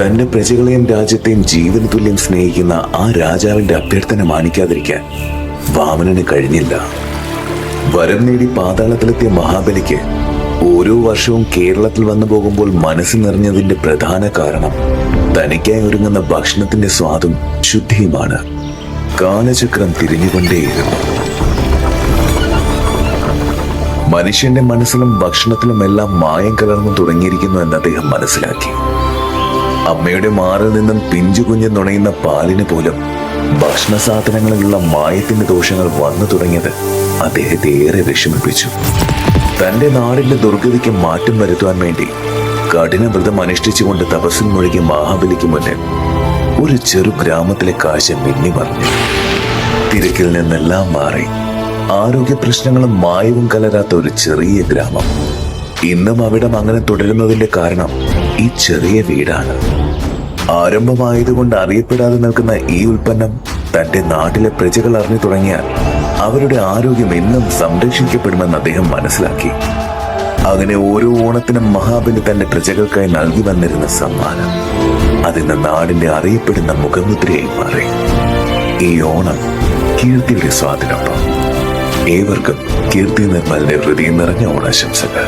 തന്റെ പ്രജകളെയും രാജ്യത്തെയും ജീവന തുല്യം സ്നേഹിക്കുന്ന ആ രാജാവിന്റെ അഭ്യർത്ഥന മാനിക്കാതിരിക്കാൻ വാമനന് കഴിഞ്ഞില്ല. വരം നേടി പാതാളത്തിലെത്തിയ മഹാബലിക്ക് ഓരോ വർഷവും കേരളത്തിൽ വന്നു പോകുമ്പോൾ മനസ്സ് നിറഞ്ഞതിന്റെ പ്രധാന കാരണം തനിക്കായി ഒരുങ്ങുന്ന ഭക്ഷണത്തിന്റെ സ്വാദും ശുദ്ധിയുമാണ്. കാലചക്രം തിരിഞ്ഞുകൊണ്ടേയിരുന്നു. മനുഷ്യന്റെ മനസ്സിലും ഭക്ഷണത്തിലുമെല്ലാം മായം കലർന്നു തുടങ്ങിയിരിക്കുന്നു എന്ന് അദ്ദേഹം മനസ്സിലാക്കി. അമ്മയുടെ മാറിൽ നിന്നും പിഞ്ചു കുഞ്ഞ് നുണയുന്ന പാലിന് പോലും ഭക്ഷണ സാധനങ്ങളിലുള്ള മായത്തിന്റെ ദോഷങ്ങൾ വന്നു തുടങ്ങിയത് അദ്ദേഹത്തെ ഏറെ വിഷമിപ്പിച്ചു. തന്റെ നാടിന്റെ ദുർഗതിക്ക് മാറ്റം വരുത്തുവാൻ വേണ്ടി കഠിനവ്രതം അനുഷ്ഠിച്ചുകൊണ്ട് തപസ്സിൽ മുഴുകിയ മഹാബലിക്ക് മുന്നിൽ ഒരു ചെറു ഗ്രാമത്തിലെ കാഴ്ച മിന്നി പറഞ്ഞു തിരക്കിൽ നിന്നെല്ലാം മാറി ആരോഗ്യ പ്രശ്നങ്ങളും മായവും കലരാത്ത ഒരു ചെറിയ ഗ്രാമം. ഇന്നും അവിടം അങ്ങനെ തുടരുന്നതിന്റെ കാരണം ഈ ചെറിയ വീടാണ്. ആരംഭമായതുകൊണ്ട് അറിയപ്പെടാതെ നിൽക്കുന്ന ഈ ഉൽപ്പന്നം തന്റെ നാട്ടിലെ പ്രജകൾ അറിഞ്ഞു തുടങ്ങിയാൽ അവരുടെ ആരോഗ്യം എന്നും സംരക്ഷിക്കപ്പെടുമെന്ന് അദ്ദേഹം മനസ്സിലാക്കി. അങ്ങനെ ഓരോ ഓണത്തിനും മഹാബലി തന്റെ പ്രജകൾക്കായി നൽകി വന്നിരുന്ന സമ്മാനം. അതിന്ന് നാടിന്റെ അറിയപ്പെടുന്ന മുഖമുദ്രയായി മാറി. ഈ ഓണം കീർത്തിയുടെ സ്വാദിനൊപ്പം ഏവർക്കും കീർത്തി നിർമ്മലിന്റെ ഹൃദയം നിറഞ്ഞ ഓണാശംസകൾ.